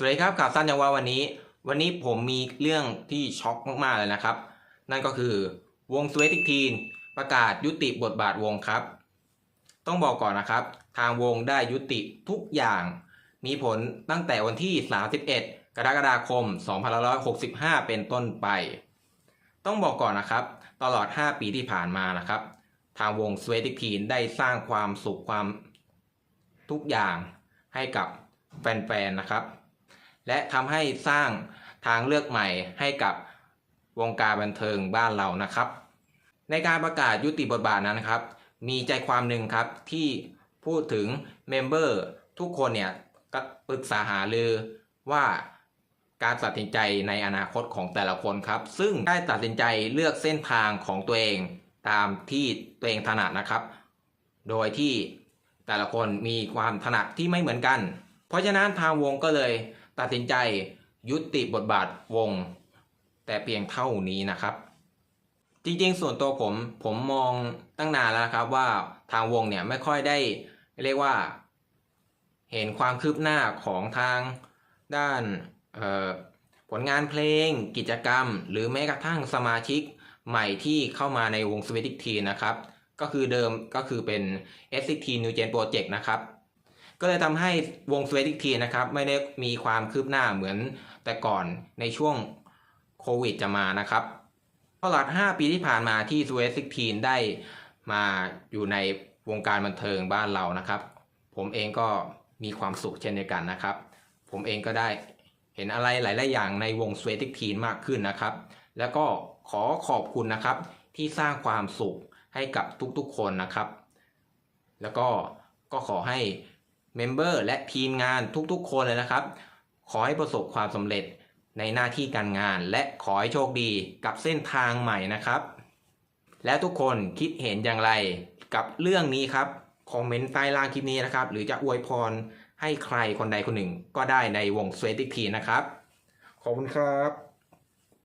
สวัสดีครับข่าวสั้นยังว่าวันนี้ วันนี้ผมมีเรื่องที่ช็อกมากๆเลยนะครับ นั่นก็คือวงสวีติกทีนประกาศยุติบทบาทวงครับ ต้องบอกก่อนนะครับ ทางวงได้ยุติทุกอย่าง มีผลตั้งแต่วันที่ 31 กรกฎาคม 2565 เป็นต้นไป ต้องบอกก่อนนะครับ ตลอด 5 ปีที่ผ่านมานะครับ ทางวงสวีติกทีนได้สร้างความสุขความทุกอย่างให้กับแฟนๆนะครับ และทำให้สร้างทางเลือกใหม่ให้กับวงการบันเทิงบ้านเรานะครับ ในการประกาศยุติบทบาทนั้นครับ มีใจความหนึ่งครับที่พูดถึงเมมเบอร์ทุกคนเนี่ยก็ปรึกษาหารือว่าการตัดสินใจในอนาคตของแต่ละคนครับ ซึ่งได้ตัดสินใจเลือกเส้นทางของตัวเองตามที่ตัวเองถนัดนะครับ โดยที่แต่ละคนมีความถนัดที่ไม่เหมือนกัน เพราะฉะนั้นทางวงก็เลย ตัดสินใจยุติบทบาทวง แต่เพียงเท่านี้นะครับ จริงๆ ส่วนตัวผมผมมองตั้งนานแล้วครับว่าทางวงเนี่ยไม่ค่อยได้เรียกว่า เห็นความคืบหน้าของทางด้านผลงานเพลง กิจกรรม หรือแม้กระทั่งสมาชิกใหม่ที่เข้ามาในวง s w e t i c Teen นะครับ ก็คือเดิมก็คือเป็น SCT New Gen Project นะครับ ก็เลยทำให้วง s w e t i c Teen นะครับไม่ได้มีความคืบหน้าเหมือนแต่ก่อนในช่วงโควิดจะมานะครับตลอด 5 ปีที่ผ่านมาที่ s w e t i c Teen ได้มาอยู่ในวงการบันเทิงบ้านเรานะครับ ผมเองก็มีความสุขเช่นเดียวกันนะครับ ผมเองก็ได้เห็นอะไรหลาย ๆ อย่างในวง s w e t i c Teen มากขึ้นนะครับ แล้วก็ขอขอบคุณนะครับ ที่สร้างความสุขให้กับทุก ๆ คนนะครับ แล้วก็ก็ขอให้ เมมเบอร์และทีมงานทุกๆ คนเลยนะครับ ขอให้ประสบความสำเร็จในหน้าที่การงาน และขอให้โชคดีกับเส้นทางใหม่นะครับ และทุกคนคิดเห็นอย่างไรกับเรื่องนี้ครับคอมเมนต์ใต้ล่างคลิปนี้นะครับ หรือจะอวยพรให้ใครคนใดคนหนึ่งก็ได้ในวงสเวติกทีนะครับ ขอบคุณครับ